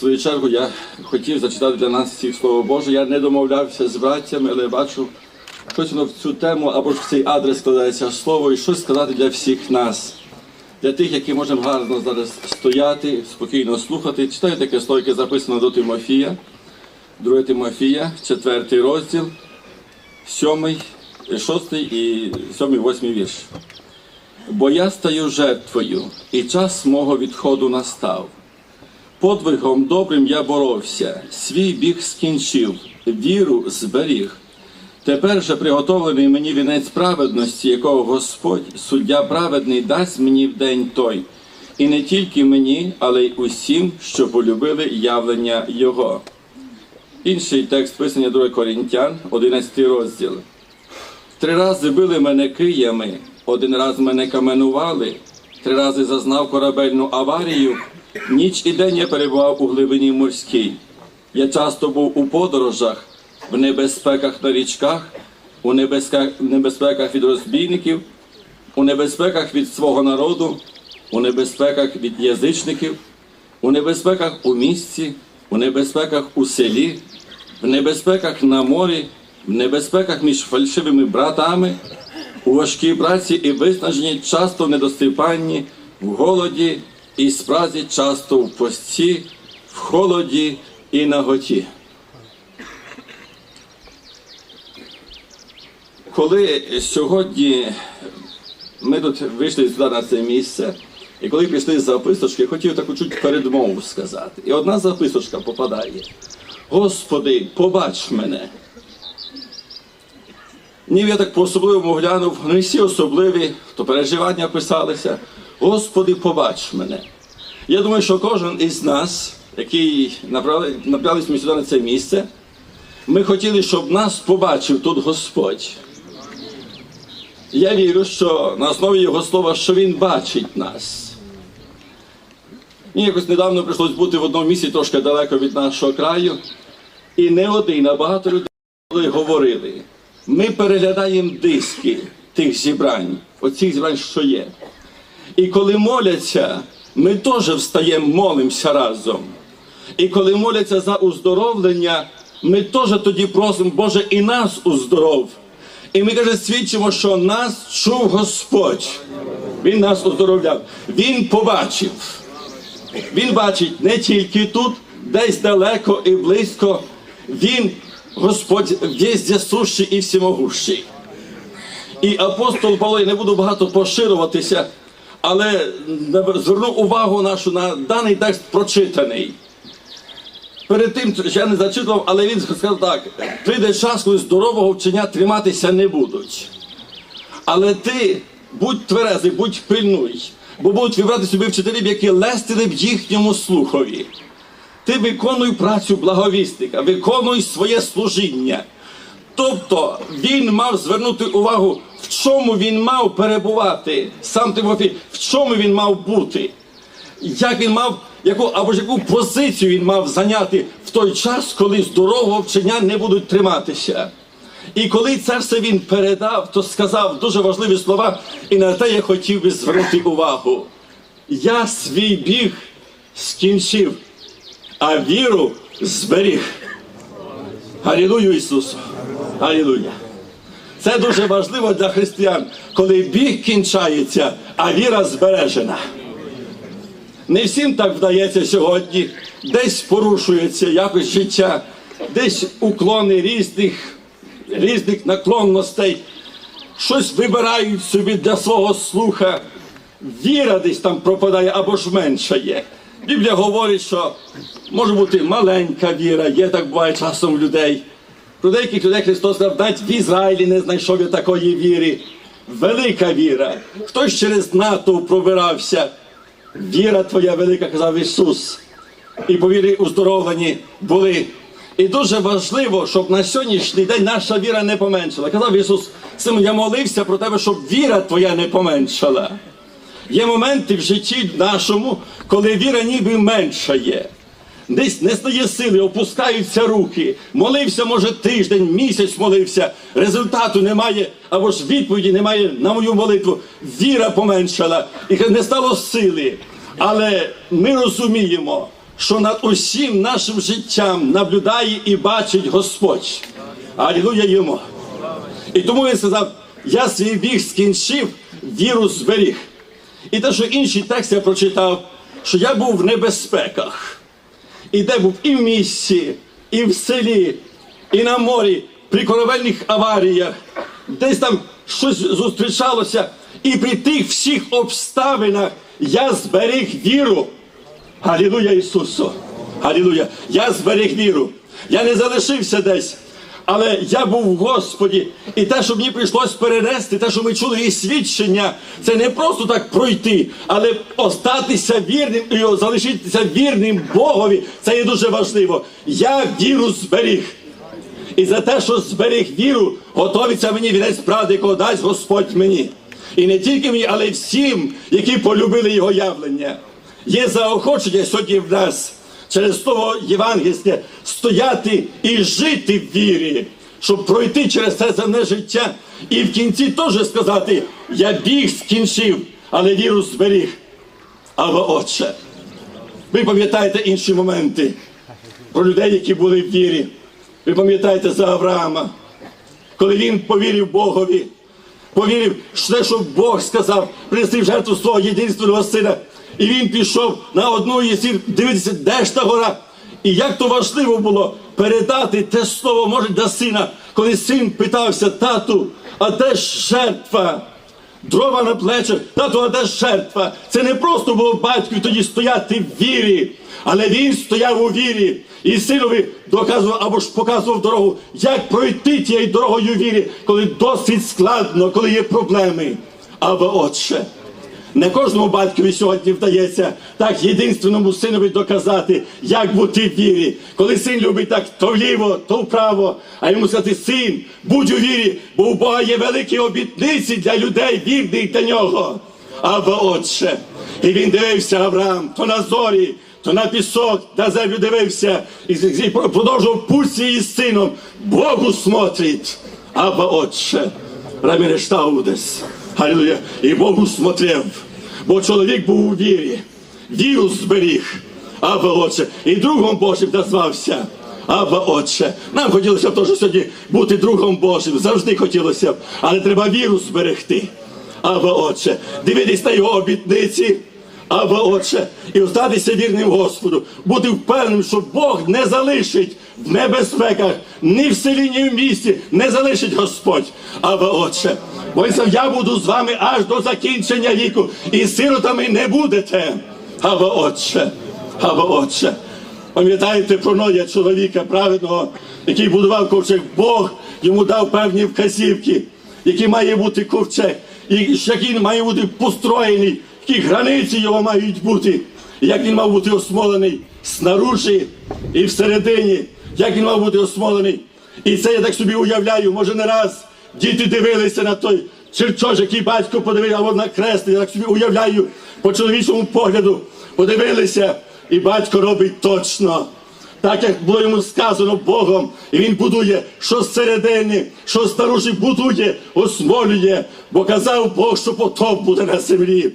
свою чергу я хотів зачитати для нас всіх Слово Боже. Я не домовлявся з братями, але бачу, воно в цю тему або ж в цей адрес складається слово і щось сказати для всіх нас. Для тих, які можемо гарно зараз стояти, спокійно слухати. Читаю таке слово, яке записано до Тимофія, 2 Тимофія, 4 розділ, 7, 6 і 7, 8 вірш. Бо я стаю жертвою, і час мого відходу настав. Подвигом добрим я боровся, свій біг скінчив, віру зберіг. Тепер же приготовлений мені вінець праведності, якого Господь, суддя праведний, дасть мені в день той, і не тільки мені, але й усім, що полюбили явлення Його. Інший текст писання 2 Корінтян, 11 розділ. Три рази били мене киями, один раз мене каменували, три рази зазнав корабельну аварію. Ніч і день я перебував у глибині морській. Я часто був у подорожах, в небезпеках на річках, у небезпеках, від розбійників, у небезпеках від свого народу, у небезпеках від язичників, у небезпеках у місті, у небезпеках у селі, в небезпеках на морі, в небезпеках між фальшивими братами, у важкій праці і виснаженні, часто в недосипанні, в голоді і спразі, часто в пості, в холоді і наготі. Коли сьогодні ми тут вийшли сюди на це місце, і коли пішли записочки, хотів таку чуть передмову сказати. І одна записочка попадає. Господи, побач мене. Ні, я так по-особливому глянув, не всі особливі, то переживання писалися. Господи, побач мене. Я думаю, що кожен із нас, який направили, направились ми сюди на це місце, ми хотіли, щоб нас побачив тут Господь. Я вірю, що на основі Його слова, що Він бачить нас. Мені якось недавно прийшлось бути в одному місці трошки далеко від нашого краю. І не один, а багато людей говорили. Ми переглядаємо диски тих зібрань, оцих зібрань, що є. І коли моляться, ми теж встаємо, молимося разом. І коли моляться за уздоровлення, ми теж тоді просимо, Боже, і нас уздоров. І ми каже, свідчимо, що нас чув Господь. Він нас оздоровляв. Він побачив. Він бачить не тільки тут, десь далеко і близько. Він, Господь, в'єзде сущий і всемогущий. І апостол Павло, я не буду багато поширюватися, але зверну увагу нашу на даний текст прочитаний. Перед тим я не зачитував, але він сказав так: прийде час, коли здорового вчення триматися не будуть. Але ти будь тверезий, будь пильнуй, бо будуть вибрати собі вчителів, які лестили в їхньому слухові. Ти виконуй працю благовісника, виконуй своє служіння. Тобто він мав звернути увагу, в чому він мав перебувати, сам Тимофій, в чому він мав бути, як він мав, яку або ж яку позицію він мав зайняти в той час, коли здорового вчення не будуть триматися. І коли це все він передав, то сказав дуже важливі слова, і на те я хотів би звернути увагу. Я свій біг скінчив, а віру зберіг. Алілую Ісусу! Алілуя! Це дуже важливо для християн, коли біг кінчається, а віра збережена. Не всім так вдається сьогодні, десь порушується якось життя, десь уклони різних, різних наклонностей, щось вибирають собі для свого слуха. Віра десь там пропадає або ж меншає. Біблія говорить, що може бути маленька віра, є так буває часом людей. Про деяких людей Христос сказав, навіть в Ізраїлі не знайшов я такої віри. Велика віра. Хтось через натовп пробирався. Віра твоя велика, казав Ісус. І по вірі уздоровлені були. І дуже важливо, щоб на сьогоднішній день наша віра не поменшала. Казав Ісус, Симон, я молився про тебе, щоб віра твоя не поменшала. Є моменти в житті нашому, коли віра ніби менша є. Десь не стає сили, опускаються руки. Молився, може, тиждень, місяць молився, результату немає, або ж відповіді немає на мою молитву. Віра поменшала і не стало сили. Але ми розуміємо, що над усім нашим життям наблюдає і бачить Господь. Алілуя йому. І тому він сказав: я свій біг скінчив, віру зберіг. І те, що інший текст я прочитав, що я був в небезпеках. І де був і в місті, і в селі, і на морі, при корабельних аваріях, десь там щось зустрічалося. І при тих всіх обставинах я зберіг віру. Галілуя Ісусу! Галілуя! Я зберіг віру. Я не залишився десь. Але я був в Господі, і те, що мені прийшлось перенести, те, що ми чули і свідчення, це не просто так пройти, але остатися вірним і залишитися вірним Богові. Це є дуже важливо. Я віру зберіг. І за те, що зберіг віру, готовиться мені вінець правди, якого дасть Господь мені. І не тільки мені, але й всім, які полюбили його явлення. Є заохочення сьогодні в нас через того Євангельське стояти і жити в вірі, щоб пройти через це земне життя. І в кінці теж сказати: я біг скінчив, але віру зберіг. Або Отче. Ви пам'ятаєте інші моменти про людей, які були в вірі. Ви пам'ятаєте за Авраама, коли він повірив Богові, повірив, що те, що Бог сказав, принести в жертву свого єдинственного сина. І він пішов на одну із сір дивитися, де ж та гора. І як то важливо було передати те слово, може, для сина, коли син питався, тату, а де ж жертва? Дрова на плечах, тату, а де ж жертва? Це не просто було батькові тоді стояти в вірі, але він стояв у вірі. І синові доказував або ж показував дорогу, як пройти тією дорогою вірі, коли досить складно, коли є проблеми. Або отче. Не кожному батькові сьогодні вдається так єдинственному синові доказати, як бути в вірі. Коли син любить так то вліво, то вправо, а йому сказати, син, будь у вірі, бо у Бога є великі обітниці для людей, вірних для нього. Або отче. І він дивився Авраам то на зорі, то на пісок, на землю дивився і, і продовжував путь із сином. Богу смотрить. Або отче. Рамірештаудес. Аллилуйя. І Богу смотрев, бо чоловік був у вірі, віру зберіг, Або Отче, і другом Божим назвався. Або Отче. Нам хотілося б теж сьогодні бути другом Божим, завжди хотілося б, але треба віру зберегти. Або Отче, дивитись на його обітниці. Або Отче, і остатися вірним Господу, бути впевненим, що Бог не залишить в небезпеках, ні в селі, ні в місті, не залишить Господь. Або Отче. Бо я буду з вами аж до закінчення віку, і сиротами не будете. Або Отче, або Отче. Пам'ятаєте про Ноя, чоловіка праведного, який будував ковчег, Бог йому дав певні вказівки, які має бути ковчег, і як він має бути построєний, які границі його мають бути, як він мав бути осмолений снаружи і всередині, як він мав бути осмолений. І це я так собі уявляю, може не раз діти дивилися на той черчож, який батько подивився, або на крест, я так собі уявляю по чоловічому погляду, подивилися, і батько робить точно. Так як було йому сказано Богом, і він будує, що зсередини, що старуші будує, осмолює, бо казав Бог, що потоп буде на землі.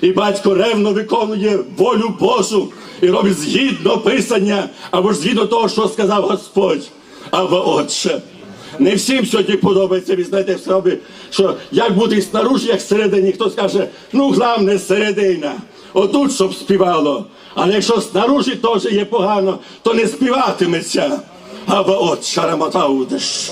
І батько ревно виконує волю Божу і робить згідно писання, або ж згідно того, що сказав Господь, або Отче. Не всім сьогодні подобається, ви знаєте в собі, що як бути снаружи, як всередині, хто скаже, ну головне середина, отут щоб співало. Але якщо снаружи теж є погано, то не співатиметься. Або от шарамотаудеш.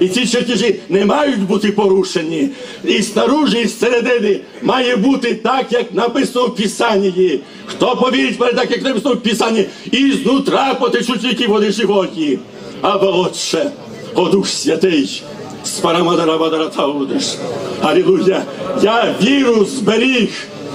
І ці чертежі не мають бути порушені. І снаружи, і зсередини має бути так, як написано в Писанні. Хто повірить перед так, як написано в Писанні, і знутра потечуть які води животні. Або отче, о Дух Святий, спарамадарабадаратаудеш. Алілуя. Я віру зберіг.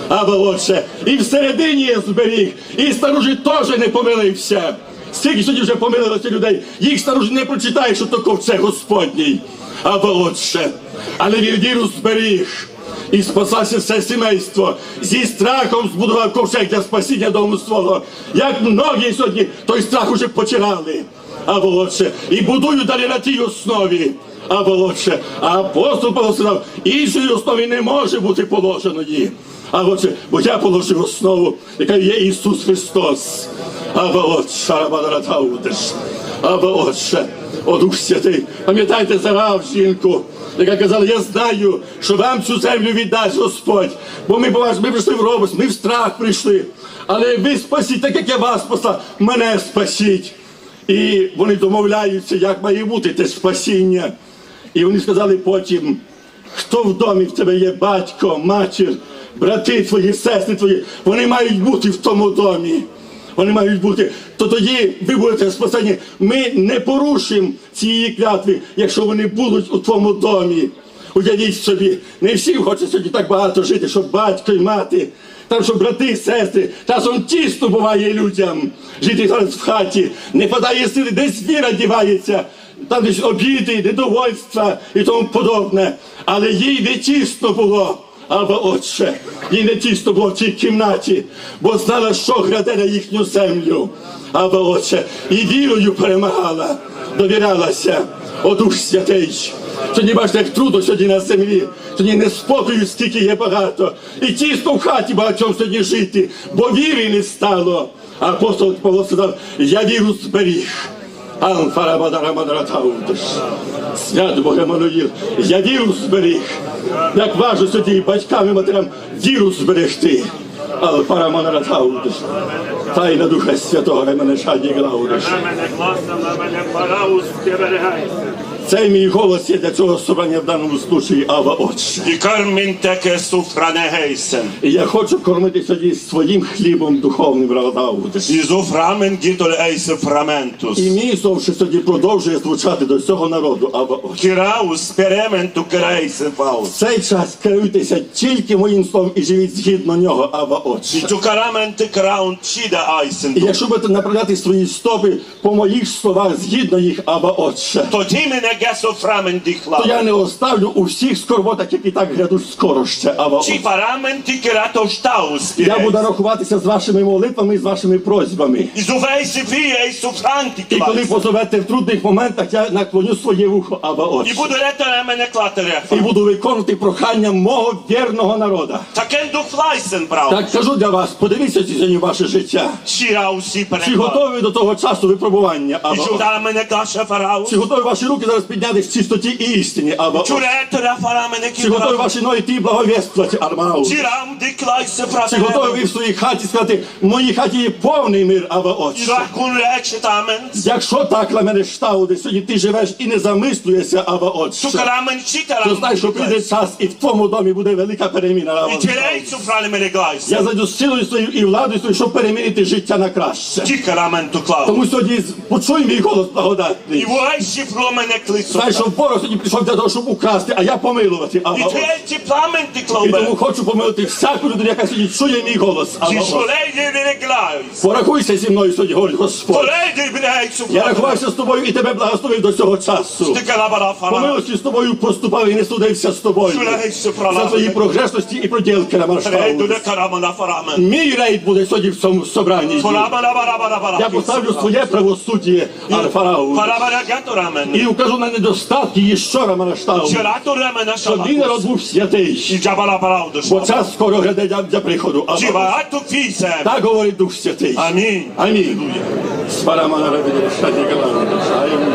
Або отче, і всередині я зберіг, і старужі теж не помилився. Скільки сьогодні вже помилилося людей, їх старужі не прочитають, що то ковчег Господній. Або отче, але він віру зберіг. І спасався все сімейство. Зі страхом збудував ковчег для спасіння дому свого. Як многі сьогодні той страх уже починали. Або отче, і будую далі на тій основі. Або отче, а апостол Павло іншої основи не може бути положеної. А отже, бо я положив основу, яка є Ісус Христос. Аба отче, Рабадаратаудеш. Аба отче, о Дух Святий, пам'ятайте зарав жінку, яка казала, я знаю, що вам цю землю віддасть Господь. Бо ми, бо ми прийшли в робость, ми в страх прийшли. Але ви спасіть, так як я вас послав, мене спасіть. І вони домовляються, як має бути те спасіння. І вони сказали потім, хто в домі в тебе є батько, матір, брати твої, сестри твої, вони мають бути в тому домі. Вони мають бути, то тоді ви будете спасені. Ми не порушимо цієї клятви, якщо вони будуть у твоєму домі. Уявіть собі, не всі хочуть сьогодні так багато жити, щоб батько і мати, там, щоб брати сестри, часом тісно буває людям жити зараз в хаті, не падає сили, десь віра дівається, там десь обіди, недовольства і тому подобне. Але їй не тісно було. Або отче, їй не тісно було в цій кімнаті, бо знала, що граде на їхню землю. Або отче, і вірою перемагала, довірялася, о Дух Святий. Сьогодні бачите, як трудно сьогодні на землі. Сьогодні неспокою, скільки є багато. І тісно в хаті багатьом сьогодні жити, бо віри не стало. А апостол Павло сказав, я віру зберіг. Анфарабадарамадаратаудиш. Свят Бог Мануїл, я віру зберіг. Як важу сюди батькам і матерям віру зберегти. Алфарамадаратаудиш. Тайна Духа Святого Ремене Шаді Глаудиш. На мене гласа, на мене параус, зберігайся. Цей мій голос є для цього собрання в даному случаї Ава Отче. І кармін таке суфране гейсен. І я хочу кормити сьогодні своїм хлібом духовним Радаудиш. І зуфрамен гітоль ейсе фраментус. І мій зовше сьогодні продовжує звучати до цього народу Ава Отче. Кіраус перементу керейсе фаус. В цей час керуйтеся тільки моїм словом і живіть згідно нього, Ава І Отче. ту караменти краун чіда айсен. І якщо будете направляти свої стопи по моїх словах згідно їх, Аба Отче, Тоді мене гесо фрамен то дихла. я не оставлю у всіх скорботах, які так грядуть скоро ще, Аба Чи Отче. параменти керато штаус Я буду рахуватися з вашими молитвами і з вашими просьбами. І зувейси фі ейсу франти І коли позовете в трудних моментах, я наклоню своє вухо, Аба І Отче. буду ретера мене клатерефа. І буду виконувати прохання мого вірного народа. Такен дух флайсен брав. Так кажу для вас, подивіться сьогодні ваше життя. Чи готові ви до того часу випробування, І фараус. Чи готові ваші руки зараз підняти в чистоті і істині, Аба Чи готові ваші ноги ті благовествувати, Армау? Чи готові ви в своїй хаті сказати, в моїй хаті є повний мир, Аба І Отче? Якщо так на мене штауди, сьогодні ти живеш і не замислюєшся, Аба Отче, то знай, що прийде час і в твоєму домі буде велика переміна, Аба Отче. Я зайду з силою своєю і владою своєю, щоб перемінити життя на краще. Тому сьогодні почуй мій голос І благодатний. вуайші фро мене клицу. Знай, що ворог сьогодні прийшов для того, щоб украсти, а я помилувати, Отче. третій пламен ти І тому хочу помилити всяку людину, яка сьогодні чує мій голос, не глайс. Порахуйся зі мною сьогодні, говорить Господь. Я рахувався з тобою і тебе благословив до цього часу. По милості з тобою поступав і не судився з тобою. За твої прогрешності і проділки на маршруту. не карамана фарамен. Мій рейд буде сьогодні в цьому собранні. Я поставлю своє правосуддя Арфарау. І укажу на недостатки і що Раманаштау. Чирату ремена Щоб він шалакус. народ був святий. І джабара параудиш. Бо час скоро гляде для, для приходу. А фісе. так говорить Дух Святий. Амінь. Амінь. Спарамана рабіна, шаді галана, шаєм.